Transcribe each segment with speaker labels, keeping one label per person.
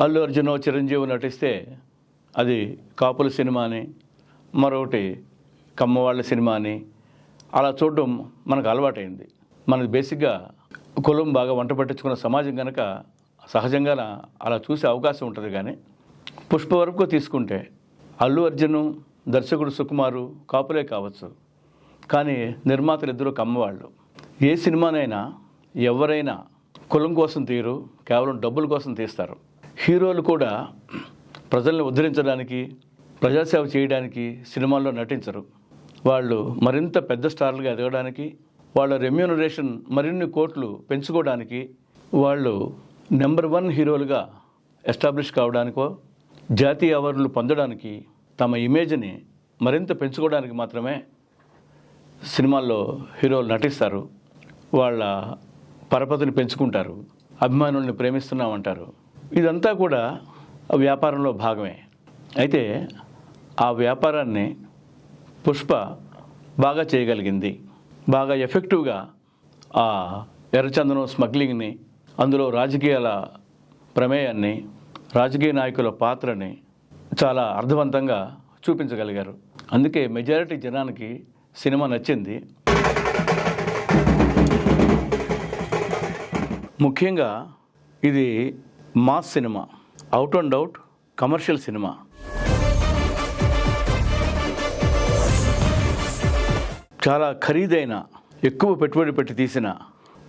Speaker 1: అల్లు అర్జున్ చిరంజీవి నటిస్తే అది కాపుల సినిమా అని మరొకటి కమ్మవాళ్ళ సినిమా అని అలా చూడడం మనకు అలవాటైంది. మనకు బేసిక్గా కులం బాగా వంట పట్టించుకున్న సమాజం కనుక సహజంగా అలా చూసే అవకాశం ఉంటుంది కానీ పుష్ప వరకు తీసుకుంటే అల్లు అర్జును దర్శకుడు సుకుమారు కాపులే కావచ్చు. కానీ నిర్మాతలు ఇద్దరు కమ్మవాళ్ళు. ఏ సినిమానైనా ఎవరైనా కులం కోసం తీరు కేవలం డబ్బుల కోసం తీస్తారు. హీరోలు కూడా ప్రజల్ని ఉద్ధరించడానికి ప్రజాసేవ చేయడానికి సినిమాల్లో నటించరు. వాళ్ళు మరింత పెద్ద స్టార్లుగా ఎదగడానికి వాళ్ళ రెమ్యూనరేషన్ మరిన్ని కోట్లు పెంచుకోవడానికి వాళ్ళు నెంబర్ వన్ హీరోలుగా ఎస్టాబ్లిష్ కావడానికో జాతీయ అవార్డులు పొందడానికి తమ ఇమేజ్ని మరింత పెంచుకోవడానికి మాత్రమే సినిమాల్లో హీరోలు నటిస్తారు. వాళ్ళ పరపతిని పెంచుకుంటారు. అభిమానుల్ని ప్రేమిస్తున్నామంటారు. ఇదంతా కూడా వ్యాపారంలో భాగమే. అయితే ఆ వ్యాపారాన్ని పుష్ప బాగా చేయగలిగింది. బాగా ఎఫెక్టివ్గా ఆ ఎర్రచందనం స్మగ్లింగ్ని అందులో రాజకీయాల ప్రమేయాన్ని రాజకీయ నాయకుల పాత్రని చాలా అర్థవంతంగా చూపించగలిగారు. అందుకే మెజారిటీ జనానికి సినిమా నచ్చింది. ముఖ్యంగా ఇది mass cinema out and out commercial cinema. చాలా ఖరీదైన ఎక్కువ పెట్టుబడి పెట్టి తీసిన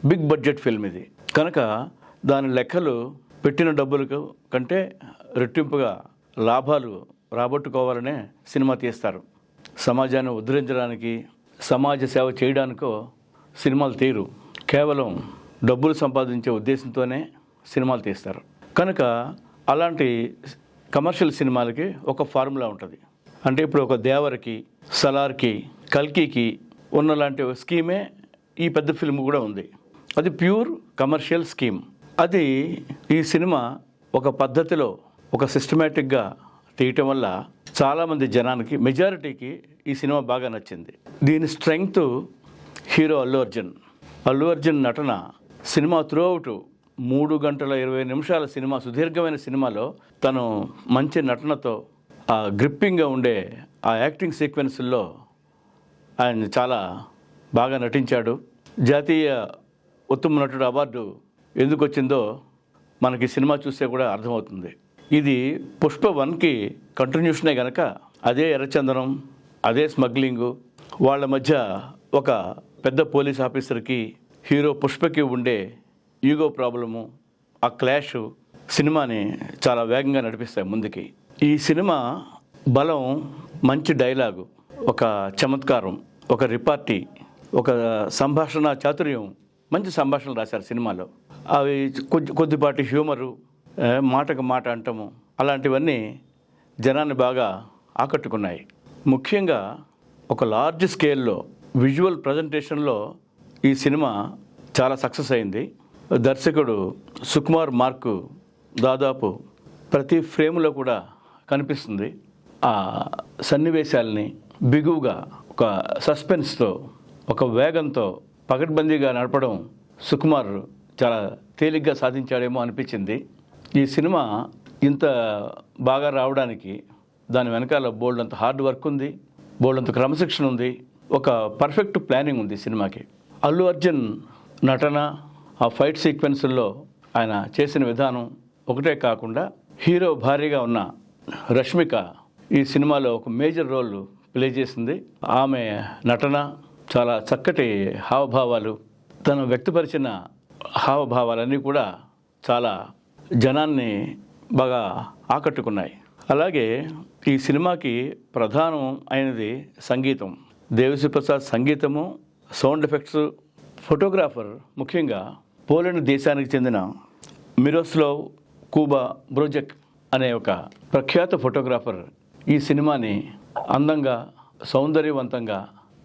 Speaker 1: బిగ్ బడ్జెట్ ఫిల్మ్ ఇది. కనుక దాని లెక్కలు పెట్టిన డబ్బులకు కంటే రెట్టింపుగా లాభాలు రాబట్టుకోవాలనే సినిమా తీస్తారు. సమాజాన్ని ఉద్ధరించడానికి సమాజ సేవ చేయడానికో సినిమాలు తీరు. కేవలం డబ్బులు సంపాదించే ఉద్దేశంతోనే సినిమాలు తీస్తారు. కనుక అలాంటి కమర్షియల్ సినిమాలకి ఒక ఫార్ములా ఉంటుంది. అంటే ఇప్పుడు ఒక దేవరకి సలార్కి కల్కికి ఉన్న లాంటి ఒక స్కీమే ఈ పెద్ద ఫిల్మ్ కూడా ఉంది. అది ప్యూర్ కమర్షియల్ స్కీమ్. అది ఈ సినిమా ఒక పద్ధతిలో ఒక సిస్టమేటిక్గా తీయటం వల్ల చాలామంది జనానికి మెజారిటీకి ఈ సినిమా బాగా నచ్చింది. దీని స్ట్రెంగ్త్ హీరో అల్లు అర్జున్. అల్లు అర్జున్ నటన సినిమా త్రూఅవుట్ మూడు గంటల ఇరవై నిమిషాల సినిమా సుదీర్ఘమైన సినిమాలో తను మంచి నటనతో ఆ గ్రిప్పింగ్గా ఉండే ఆ యాక్టింగ్ సీక్వెన్స్ల్లో ఆయన చాలా బాగా నటించాడు. జాతీయ ఉత్తమ నటుడు అవార్డు ఎందుకు వచ్చిందో మనకి సినిమా చూస్తే కూడా అర్థమవుతుంది. ఇది పుష్ప వన్కి కంటిన్యూషనే గనక అదే ఎర్రచందనం అదే స్మగ్లింగు వాళ్ళ మధ్య ఒక పెద్ద పోలీస్ ఆఫీసర్కి హీరో పుష్పకి ఉండే ఈగో ప్రాబ్లము ఆ క్లాష్ సినిమాని చాలా వేగంగా నడిపిస్తాయి ముందుకి. ఈ సినిమా బలం మంచి డైలాగు ఒక చమత్కారం ఒక రిపార్టీ ఒక సంభాషణ చాతుర్యం మంచి సంభాషణలు రాశారు సినిమాలో. అవి కొద్ది కొద్దిపాటి హ్యూమరు మాటకు మాట అంటము అలాంటివన్నీ జనాన్ని బాగా ఆకట్టుకున్నాయి. ముఖ్యంగా ఒక లార్జ్ స్కేల్లో విజువల్ ప్రజెంటేషన్లో ఈ సినిమా చాలా సక్సెస్ అయింది. దర్శకుడు సుకుమార్ మార్కు దాదాపు ప్రతి ఫ్రేమ్లో కూడా కనిపిస్తుంది. ఆ సన్నివేశాలని బిగువుగా ఒక సస్పెన్స్తో ఒక వేగంతో పకడ్బందీగా నడపడం సుకుమార్ చాలా తేలిగ్గా సాధించాడేమో అనిపించింది. ఈ సినిమా ఇంత బాగా రావడానికి దాని వెనకాల బోల్డ్ అంత హార్డ్ వర్క్ ఉంది బోల్డ్ అంత క్రమశిక్షణ ఉంది ఒక పర్ఫెక్ట్ ప్లానింగ్ ఉంది సినిమాకి. అల్లు అర్జున్ నటన ఆ ఫైట్ సీక్వెన్సుల్లో ఆయన చేసిన విధానం ఒకటే కాకుండా హీరో భారీగా ఉన్న రష్మిక ఈ సినిమాలో ఒక మేజర్ రోల్ ప్లే చేసింది. ఆమె నటన చాలా చక్కటి హావభావాలు తను వ్యక్తపరిచిన హావభావాలన్నీ కూడా చాలా జనాన్ని బాగా ఆకట్టుకున్నాయి. అలాగే ఈ సినిమాకి ప్రధానం అయినది సంగీతం. దేవిశ్రీ ప్రసాద్ సంగీతము సౌండ్ ఎఫెక్ట్స్ ఫోటోగ్రాఫర్ ముఖ్యంగా పోలాండ్ దేశానికి చెందిన మిరోస్లోవ్ కూబా బ్రోజెక్ అనే ఒక ప్రఖ్యాత ఫోటోగ్రాఫర్ ఈ సినిమాని అందంగా సౌందర్యవంతంగా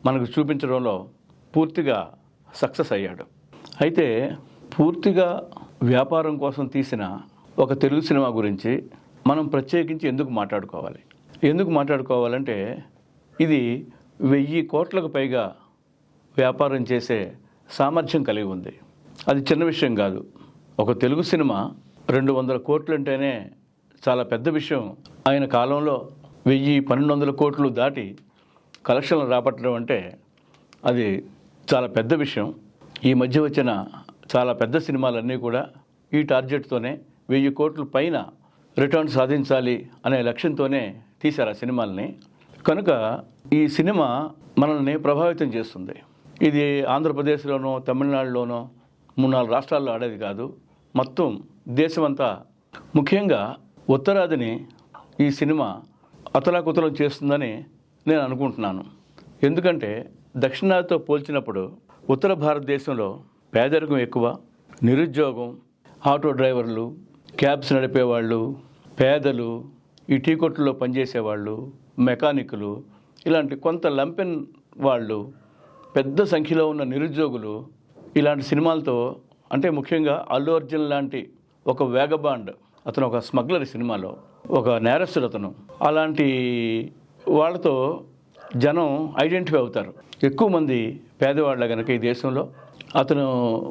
Speaker 1: మనకు చూపించడంలో పూర్తిగా సక్సెస్ అయ్యాడు. అయితే పూర్తిగా వ్యాపారం కోసం తీసిన ఒక తెలుగు సినిమా గురించి మనం ప్రత్యేకించి ఎందుకు మాట్లాడుకోవాలి? ఎందుకు మాట్లాడుకోవాలంటే ఇది వెయ్యి కోట్లకు పైగా వ్యాపారం చేసే సామర్థ్యం కలిగి ఉంది. అది చిన్న విషయం కాదు. ఒక తెలుగు సినిమా రెండు వందల కోట్లు అంటేనే చాలా పెద్ద విషయం. ఆయన కాలంలో వెయ్యి పన్నెండు వందల కోట్లు దాటి కలెక్షన్లు రాబట్టడం అంటే అది చాలా పెద్ద విషయం. ఈ మధ్య వచ్చిన చాలా పెద్ద సినిమాలన్నీ కూడా ఈ టార్గెట్తోనే వెయ్యి కోట్ల పైన రిటర్న్ సాధించాలి అనే లక్ష్యంతోనే తీశారు ఆ సినిమాల్ని. కనుక ఈ సినిమా మనల్ని ప్రభావితం చేస్తుంది. ఇది ఆంధ్రప్రదేశ్లోనో తమిళనాడులోనో మూడు నాలుగు రాష్ట్రాల్లో ఆడేది కాదు. మొత్తం దేశమంతా ముఖ్యంగా ఉత్తరాదిని ఈ సినిమా అతలాకుతలం చేస్తుందని నేను అనుకుంటున్నాను. ఎందుకంటే దక్షిణాదితో పోల్చినప్పుడు ఉత్తర భారతదేశంలో పేదరికం ఎక్కువ నిరుద్యోగం ఆటో డ్రైవర్లు క్యాబ్స్ నడిపేవాళ్ళు పేదలు ఈ టీ కొట్టుల్లో పనిచేసేవాళ్ళు మెకానికులు ఇలాంటి కొంత లంపెన్ వాళ్ళు పెద్ద సంఖ్యలో ఉన్న నిరుద్యోగులు ఇలాంటి సినిమాలతో అంటే ముఖ్యంగా అల్లు అర్జున్ లాంటి ఒక వేగబాండ్ అతను ఒక స్మగ్లర్ సినిమాలో ఒక నేరస్తుడు అతను. అలాంటి వాళ్ళతో జనం ఐడెంటిఫై అవుతారు. ఎక్కువ మంది పేదవాళ్ళ కనుక ఈ దేశంలో అతను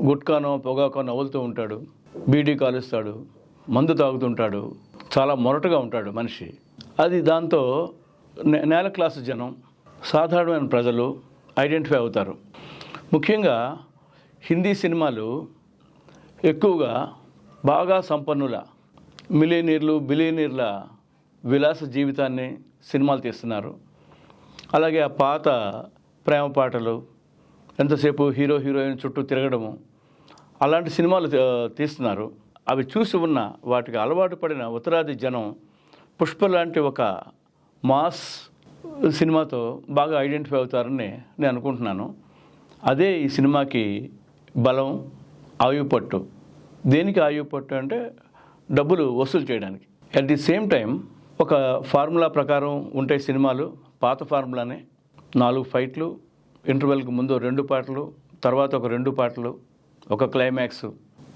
Speaker 1: గుట్కానో పొగాకో నవ్వులుతూ ఉంటాడు బీడీ కాలుస్తాడు మందు తాగుతుంటాడు చాలా మొరటుగా ఉంటాడు మనిషి. అది దాంతో నే- నేల క్లాసు జనం సాధారణమైన ప్రజలు ఐడెంటిఫై అవుతారు. ముఖ్యంగా హిందీ సినిమాలు ఎక్కువగా బాగా సంపన్నుల మిలేనీర్లు బిలేనీర్ల విలాస జీవితాన్ని సినిమాలు తీస్తున్నారు. అలాగే ఆ పాత ప్రేమ పాటలు ఎంతసేపు హీరో హీరోయిన్ చుట్టూ తిరగడము అలాంటి సినిమాలు తీస్తున్నారు. అవి చూసి ఉన్న వాటికి అలవాటు పడిన ఉత్తరాది జనం పుష్ప లాంటి ఒక మాస్ సినిమాతో బాగా ఐడెంటిఫై అవుతారని నేను అనుకుంటున్నాను. అదే ఈ సినిమాకి బలం ఆయుపట్టు. దేనికి ఆయుపట్టు అంటే డబ్బులు వసూలు చేయడానికి. అట్ ది సేమ్ టైం ఒక ఫార్ములా ప్రకారం ఉంటాయి సినిమాలు పాత ఫార్ములానే నాలుగు ఫైట్లు ఇంటర్వెల్కి ముందు రెండు పాటలు తర్వాత ఒక రెండు పాటలు ఒక క్లైమాక్స్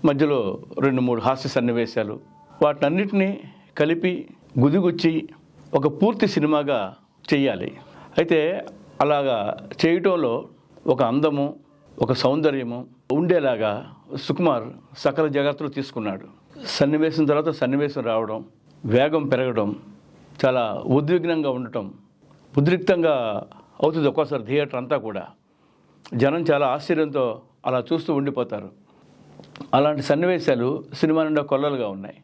Speaker 1: మధ్యలో రెండు మూడు హాస్య సన్నివేశాలు. వాటన్నిటినీ కలిపి గుదిగుచ్చి ఒక పూర్తి సినిమాగా చేయాలి. అయితే అలాగా చేయటంలో ఒక అందము ఒక సౌందర్యము ఉండేలాగా సుకుమార్ సకల జాగ్రత్తలు తీసుకున్నాడు. సన్నివేశం తర్వాత సన్నివేశం రావడం వేగం పెరగడం చాలా ఉద్విగ్నంగా ఉండటం ఉద్రిక్తంగా అవుతుంది ఒక్కోసారి థియేటర్ అంతా కూడా. జనం చాలా ఆశ్చర్యంతో అలా చూస్తూ ఉండిపోతారు. అలాంటి సన్నివేశాలు సినిమా నిండా కొల్లలుగా ఉన్నాయి.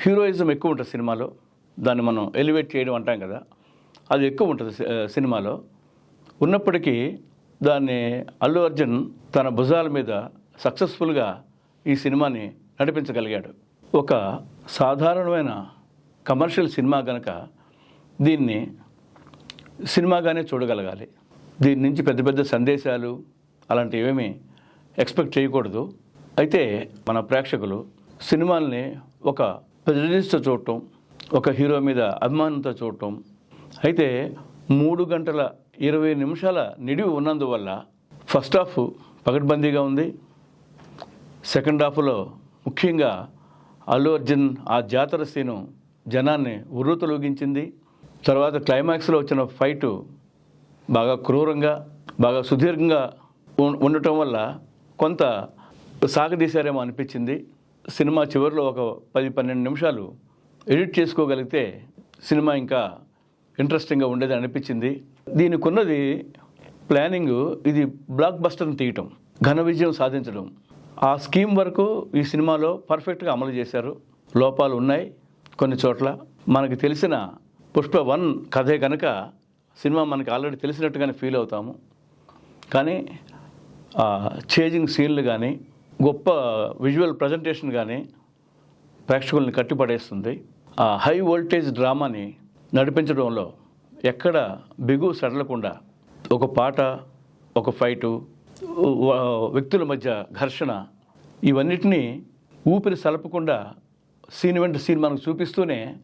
Speaker 1: హీరోయిజం ఎక్కువ ఉంటుంది సినిమాలో. దాన్ని మనం ఎలివేట్ చేయడం అంటాం కదా. అది ఎక్కువ ఉంటుంది సినిమాలో. ఉన్నప్పటికీ దాన్ని అల్లు అర్జున్ తన భుజాల మీద సక్సెస్ఫుల్గా ఈ సినిమాని నడిపించగలిగాడు. ఒక సాధారణమైన కమర్షియల్ సినిమా గనక దీన్ని సినిమాగానే చూడగలగాలి. దీని నుంచి పెద్ద పెద్ద సందేశాలు అలాంటివి ఏమీ ఎక్స్పెక్ట్ చేయకూడదు. అయితే మన ప్రేక్షకులు సినిమాల్ని ఒక ప్రెజడిస్తో చూడటం ఒక హీరో మీద అభిమానంతో చూడటం అయితే మూడు గంటల ఇరవై నిమిషాల నిడివి ఉన్నందువల్ల ఫస్ట్ హాఫ్ పకడ్బందీగా ఉంది. సెకండ్ హాఫ్లో ముఖ్యంగా అల్లు అర్జున్ ఆ జాతర సీను జనాన్ని ఉర్రూతలూగించింది. తర్వాత క్లైమాక్స్లో వచ్చిన ఫైటు బాగా క్రూరంగా బాగా సుదీర్ఘంగా ఉండటం వల్ల కొంత సాగదీశారేమో అనిపించింది. సినిమా చివరిలో ఒక పది పన్నెండు నిమిషాలు ఎడిట్ చేసుకోగలిగితే సినిమా ఇంకా ఇంట్రెస్టింగ్గా ఉండేది అనిపించింది. దీనికి ఉన్నది ప్లానింగ్ ఇది బ్లాక్ బస్టర్ని తీయటం ఘన విజయం సాధించడం. ఆ స్కీమ్ వరకు ఈ సినిమాలో పర్ఫెక్ట్గా అమలు చేశారు. లోపాలు ఉన్నాయి కొన్ని చోట్ల. మనకి తెలిసిన పుష్ప వన్ కథే కనుక సినిమా మనకి ఆల్రెడీ తెలిసినట్టుగానే ఫీల్ అవుతాము. కానీ ఆ చేజింగ్ సీన్లు కానీ గొప్ప విజువల్ ప్రజెంటేషన్ కానీ ప్రేక్షకుల్ని కట్టిపడేస్తుంది. ఆ హై వోల్టేజ్ డ్రామాని నడిపించడంలో ఎక్కడ బిగు సడలకుండా ఒక పాట ఒక ఫైటు వ్యక్తుల మధ్య ఘర్షణ ఇవన్నిటినీ ఊపిరి సలపకుండా సీన్ వెంట సీన్ మనకు చూపిస్తూనే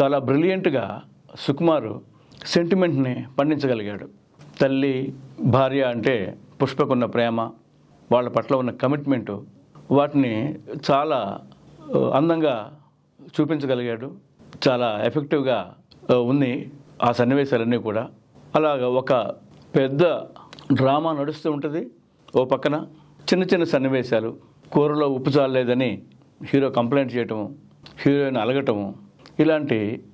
Speaker 1: చాలా బ్రిలియంట్గా సుకుమారు సెంటిమెంట్ని పండించగలిగాడు. తల్లి భార్య అంటే పుష్పకున్న ప్రేమ వాళ్ళ పట్ల ఉన్న కమిట్మెంటు వాటిని చాలా అందంగా చూపించగలిగాడు. చాలా ఎఫెక్టివ్గా ఉంది ఆ సన్నివేశాలన్నీ కూడా. అలాగ ఒక పెద్ద డ్రామా నడుస్తూ ఉంటుంది. ఓ పక్కన చిన్న చిన్న సన్నివేశాలు. కూరలో ఉప్పు చాలలేదని హీరో కంప్లైంట్ చేయటము హీరోయిన్ అలగటము ఇలాంటి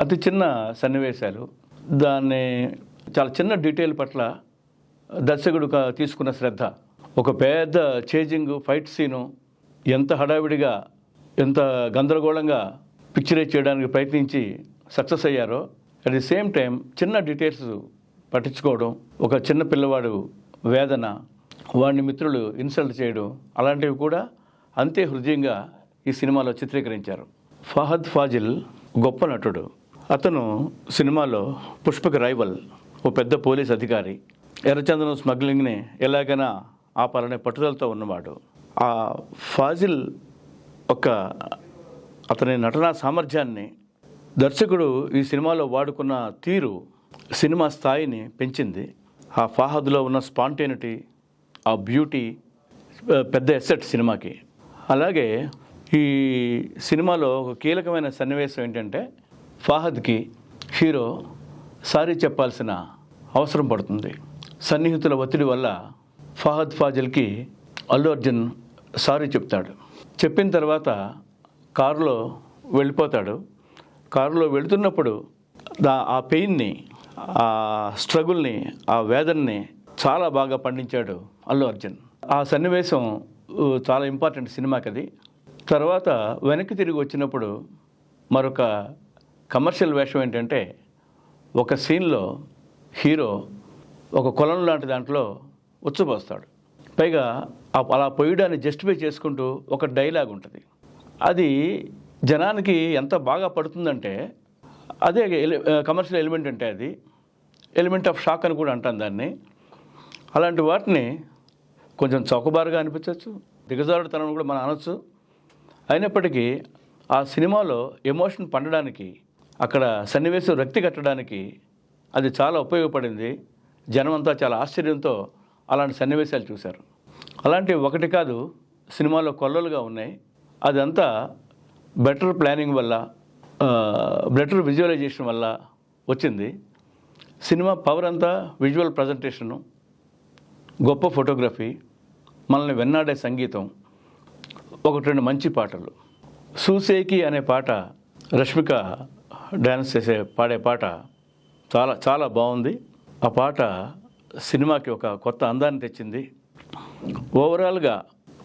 Speaker 1: అతి చిన్న సన్నివేశాలు. దాన్ని చాలా చిన్న డీటెయిల్ పట్ల దర్శకుడు తీసుకున్న శ్రద్ధ. ఒక పెద్ద చేజింగ్ ఫైట్ సీను ఎంత హడావిడిగా ఎంత గందరగోళంగా పిక్చరైజ్ చేయడానికి ప్రయత్నించి సక్సెస్ అయ్యారో అట్ ది సేమ్ టైం చిన్న డీటెయిల్స్ పట్టించుకోవడం ఒక చిన్న పిల్లవాడు వేదన వాడిని మిత్రులు ఇన్సల్ట్ చేయడం అలాంటివి కూడా అంతే హృదయంగా ఈ సినిమాలో చిత్రీకరించారు. ఫహద్ ఫాజిల్ గొప్ప నటుడు. అతను సినిమాలో పుష్పక రైవల్ ఓ పెద్ద పోలీస్ అధికారి. ఎర్రచందనం స్మగ్లింగ్ని ఎలాగైనా ఆపాలనే పట్టుదలతో ఉన్నవాడు. ఆ ఫాజిల్ ఒక అతని నటనా సామర్థ్యాన్ని దర్శకుడు ఈ సినిమాలో వాడుకున్న తీరు సినిమా స్థాయిని పెంచింది. ఆ ఫాహద్లో ఉన్న స్పాంటేనిటీ ఆ బ్యూటీ పెద్ద ఎసెట్ సినిమాకి. అలాగే ఈ సినిమాలో ఒక కీలకమైన సన్నివేశం ఏంటంటే ఫాహద్కి హీరో సారీ చెప్పాల్సిన అవసరం పడుతుంది. సన్నిహితుల ఒత్తిడి వల్ల ఫహద్ ఫాజిల్కి అల్లు అర్జున్ సారీ చెప్తాడు. చెప్పిన తర్వాత కారులో వెళ్ళిపోతాడు. కారులో వెళుతున్నప్పుడు దా ఆ పెయిన్ని ఆ స్ట్రగుల్ని ఆ వేదనని చాలా బాగా పండించాడు అల్లు అర్జున్. ఆ సన్నివేశం చాలా ఇంపార్టెంట్ సినిమాకి అది తర్వాత వెనక్కి తిరిగి వచ్చినప్పుడు మరొక కమర్షియల్ వేషం ఏంటంటే ఒక సీన్లో హీరో ఒక కొలం లాంటి దాంట్లో ఉచ్చపోస్తాడు. పైగా అలా పొయ్యడాన్ని జస్టిఫై చేసుకుంటూ ఒక డైలాగ్ ఉంటుంది అది జనానికి ఎంత బాగా పడుతుందంటే అదే ఎలి- కమర్షియల్ ఎలిమెంట్ అంటే అది. ఎలిమెంట్ ఆఫ్ షాక్ అని కూడా అంటాం దాన్ని. అలాంటి వాటిని కొంచెం చౌకబారుగా అనిపించవచ్చు దిగజారుడుతనం కూడా మనం అనొచ్చు. అయినప్పటికీ ఆ సినిమాలో ఎమోషన్ పండడానికి అక్కడ సన్నివేశం రక్తి కట్టడానికి అది చాలా ఉపయోగపడింది. జనం అంతా చాలా ఆశ్చర్యంతో అలాంటి సన్నివేశాలు చూశారు. అలాంటి ఒకటి కాదు సినిమాలో కొల్లలుగా ఉన్నాయి. అదంతా బెటర్ ప్లానింగ్ వల్ల బెటర్ విజువలైజేషన్ వల్ల వచ్చింది. సినిమా పవర్ అంతా విజువల్ ప్రజెంటేషను గొప్ప ఫోటోగ్రఫీ మనల్ని వెన్నాడే సంగీతం ఒకటి రెండు మంచి పాటలు. సూసేకి అనే పాట రష్మిక డ్యాన్స్ చేసే పాడే పాట చాలా చాలా బాగుంది. ఆ పాట సినిమాకి ఒక కొత్త అందాన్ని తెచ్చింది. ఓవరాల్గా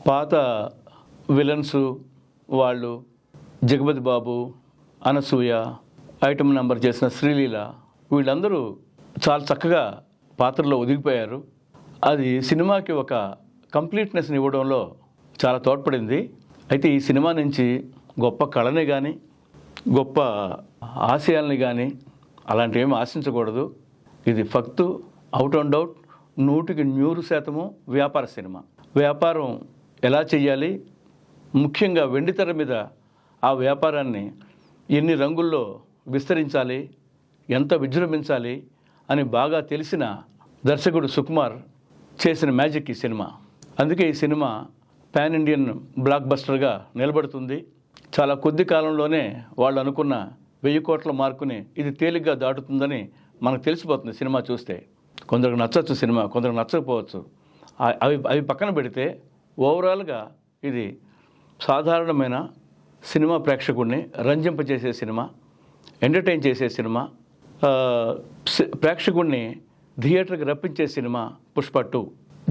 Speaker 1: పాత విలన్స్ వాళ్ళు జగపతి బాబు అనసూయ ఐటమ్ నెంబర్ చేసిన శ్రీలీల వీళ్ళందరూ చాలా చక్కగా పాత్రలో ఒదిగిపోయారు. అది సినిమాకి ఒక కంప్లీట్నెస్ని ఇవ్వడంలో చాలా తోడ్పడింది. అయితే ఈ సినిమా నుంచి గొప్ప కళని కానీ గొప్ప ఆశయాల్ని కానీ అలాంటివి ఏమి ఆశించకూడదు. ఇది ఫక్తు అవుట్ అండ్ అవుట్ నూటికి నూరు శాతము వ్యాపార సినిమా. వ్యాపారం ఎలా చేయాలి ముఖ్యంగా వెండితెర మీద ఆ వ్యాపారాన్ని ఎన్ని రంగుల్లో విస్తరించాలి ఎంత విజృంభించాలి అని బాగా తెలిసిన దర్శకుడు సుకుమార్ చేసిన మ్యాజిక్ ఈ సినిమా. అందుకే ఈ సినిమా పాన్ ఇండియన్ బ్లాక్ బస్టర్గా నిలబడుతుంది. చాలా కొద్ది కాలంలోనే వాళ్ళు అనుకున్న వెయ్యి కోట్ల మార్కుని ఇది తేలిగ్గా దాటుతుందని మనకు తెలిసిపోతుంది సినిమా చూస్తే. కొందరికి నచ్చచ్చు సినిమా కొందరికి నచ్చకపోవచ్చు. అవి అవి పక్కన పెడితే ఓవరాల్గా ఇది సాధారణమైన సినిమా ప్రేక్షకుడిని రంజింపజేసే సినిమా ఎంటర్టైన్ చేసే సినిమా ప్రేక్షకుడిని థియేటర్కి రప్పించే సినిమా పుష్ప టూ.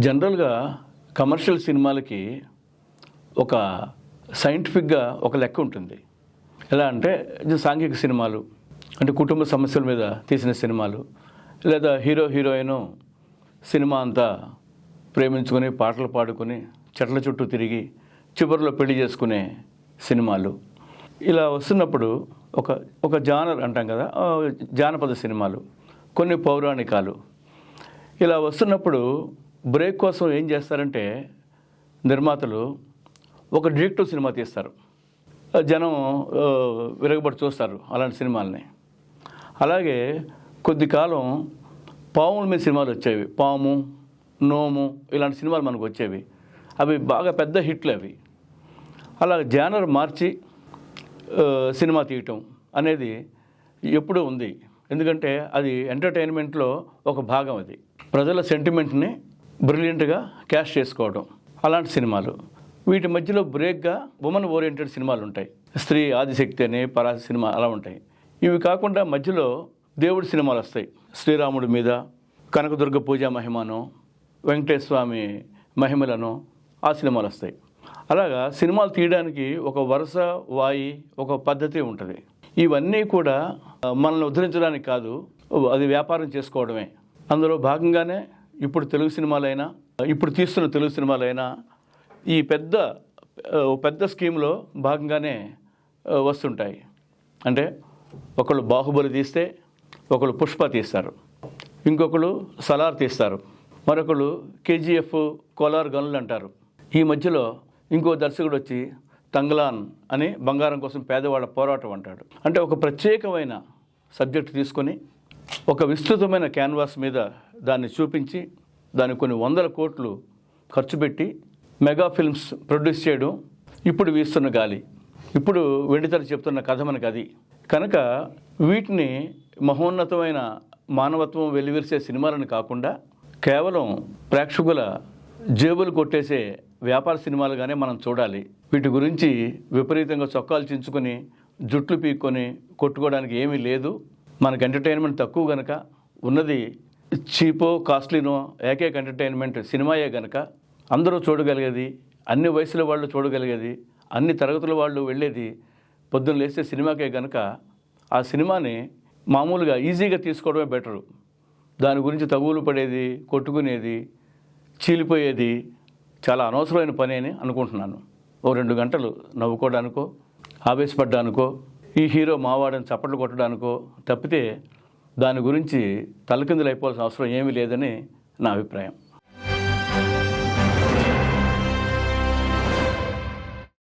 Speaker 1: జనరల్గా కమర్షియల్ సినిమాలకి ఒక సైంటిఫిక్గా ఒక లెక్క ఉంటుంది. ఎలా అంటే సాంఘిక సినిమాలు అంటే కుటుంబ సమస్యల మీద తీసిన సినిమాలు లేదా హీరో హీరోయిన్ సినిమా అంతా ప్రేమించుకొని పాటలు పాడుకొని చెట్ల చుట్టూ తిరిగి చివరిలో పెళ్ళి చేసుకునే సినిమాలు. ఇలా వస్తున్నప్పుడు ఒక ఒక జానర్ అంటాం కదా జానపద సినిమాలు కొన్ని పౌరాణికాలు. ఇలా వస్తున్నప్పుడు బ్రేక్ కోసం ఏం చేస్తారంటే నిర్మాతలు ఒక డిటెక్టివ్ సినిమా తీస్తారు. జనం విరగబడి చూస్తారు అలాంటి సినిమాల్ని. అలాగే కొద్ది కాలం పాముల మీద సినిమాలు వచ్చేవి. పాము నోము ఇలాంటి సినిమాలు మనకు వచ్చేవి. అవి బాగా పెద్ద హిట్లు అవి. అలా జానర్ మార్చి సినిమా తీయటం అనేది ఎప్పుడూ ఉంది. ఎందుకంటే అది ఎంటర్టైన్మెంట్లో ఒక భాగం అది. ప్రజల సెంటిమెంట్ని బ్రిలియంట్గా క్యాష్ చేసుకోవడం అలాంటి సినిమాలు. వీటి మధ్యలో బ్రేక్గా ఉమెన్ ఓరియంటెడ్ సినిమాలు ఉంటాయి స్త్రీ ఆదిశక్తి అనే పరాశ సినిమా అలా ఉంటాయి. ఇవి కాకుండా మధ్యలో దేవుడి సినిమాలు వస్తాయి. శ్రీరాముడి మీద కనకదుర్గ పూజా మహిమను వెంకటేశ్వర స్వామి మహిమలను ఆ సినిమాలు వస్తాయి. అలాగా సినిమాలు తీయడానికి ఒక వరుస వాయి ఒక పద్ధతి ఉంటుంది. ఇవన్నీ కూడా మనల్ని ఉద్ధరించడానికి కాదు అది వ్యాపారం చేసుకోవడమే. అందులో భాగంగానే ఇప్పుడు తెలుగు సినిమాలైనా ఇప్పుడు తీస్తున్న తెలుగు సినిమాలైనా ఈ పెద్ద పెద్ద స్కీమ్లో భాగంగానే వస్తుంటాయి. అంటే ఒకళ్ళు బాహుబలి తీస్తే ఒకళ్ళు పుష్ప తీస్తారు. ఇంకొకళ్ళు సలార్ తీస్తారు. మరొకళ్ళు కేజీఎఫ్ కోలార్ గనులు అంటారు. ఈ మధ్యలో ఇంకో దర్శకుడు వచ్చి తంగ్లాన్ అని బంగారం కోసం పేదవాళ్ళ పోరాటం అంటాడు. అంటే ఒక ప్రత్యేకమైన సబ్జెక్ట్ తీసుకొని ఒక విస్తృతమైన క్యాన్వాస్ మీద దాన్ని చూపించి దాన్ని కొన్ని వందల కోట్లు ఖర్చు పెట్టి మెగా ఫిల్మ్స్ ప్రొడ్యూస్ చేయడం ఇప్పుడు వీస్తున్న గాలి. ఇప్పుడు వెండితెర చెప్తున్న కథ మనకు అది. కనుక వీటిని మహోన్నతమైన మానవత్వం వెలివిరిసే సినిమాలను కాకుండా కేవలం ప్రేక్షకుల జేబులు కొట్టేసే వ్యాపార సినిమాలుగానే మనం చూడాలి. వీటి గురించి విపరీతంగా చొక్కాలు చించుకొని జుట్లు పీక్కొని కొట్టుకోవడానికి ఏమీ లేదు. మనకు ఎంటర్టైన్మెంట్ తక్కువ గనక ఉన్నది చీపో కాస్ట్లీనో ఏకైక ఎంటర్టైన్మెంట్ సినిమాయే గనక అందరూ చూడగలిగేది అన్ని వయసుల వాళ్ళు చూడగలిగేది అన్ని తరగతుల వాళ్ళు వెళ్ళేది పొద్దున్న లేస్తే సినిమాకే గనక ఆ సినిమాని మామూలుగా ఈజీగా తీసుకోవడమే బెటరు. దాని గురించి తగులు పడేది కొట్టుకునేది చీలిపోయేది చాలా అనవసరమైన పని అని అనుకుంటున్నాను. ఓ రెండు గంటలు నవ్వుకోవడానికో ఆవేశపడ్డానికో ఈ హీరో మావాడని చప్పట్లు కొట్టడానికో తప్పితే దాని గురించి తలకిందులు అయిపోవాల్సిన అవసరం ఏమీ లేదని నా అభిప్రాయం.